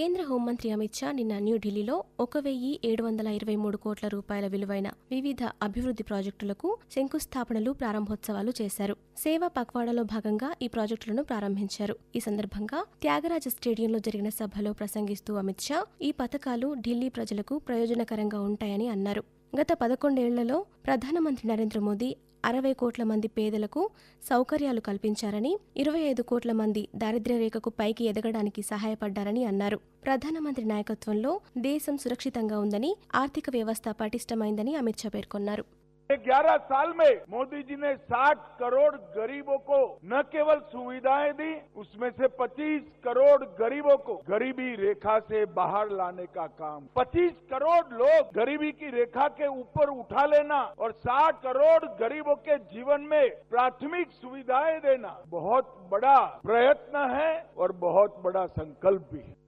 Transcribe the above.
కేంద్ర హోంమంత్రి అమిత్ షా నిన్న న్యూఢిల్లీలో ఒక వెయ్యి ఏడు వందల ఇరవై మూడు కోట్ల రూపాయల విలువైన వివిధ అభివృద్ధి ప్రాజెక్టులకు శంకుస్థాపనలు ప్రారంభోత్సవాలు చేశారు. సేవా పక్వాడాలో భాగంగా ఈ ప్రాజెక్టులను ప్రారంభించారు. ఈ సందర్భంగా త్యాగరాజ స్టేడియంలో జరిగిన సభలో ప్రసంగిస్తూ అమిత్ షా ఈ పథకాలు ఢిల్లీ ప్రజలకు ప్రయోజనకరంగా ఉంటాయని అన్నారు. గత పదకొండేళ్ళలో ప్రధానమంత్రి నరేంద్ర మోదీ అరవై కోట్ల మంది పేదలకు సౌకర్యాలు కల్పించారని ఇరవై ఐదు కోట్ల మంది దారిద్ర్య రేఖకు పైకి ఎదగడానికి సహాయపడ్డారని అన్నారు. ప్రధానమంత్రి నాయకత్వంలో దేశం సురక్షితంగా ఉందని ఆర్థిక వ్యవస్థ పటిష్టమైందని అమిత్ షా పేర్కొన్నారు. ग्यारह साल में मोदी जी ने 60 करोड़ गरीबों को न केवल सुविधाएँ दी, उसमें से 25 करोड़ गरीबों को गरीबी रेखा से बाहर लाने का काम। 25 करोड़ लोग गरीबी की रेखा के ऊपर उठा लेना और 60 करोड़ गरीबों के जीवन में प्राथमिक सुविधाएँ देना बहुत बड़ा प्रयत्न है और बहुत बड़ा संकल्प भी है।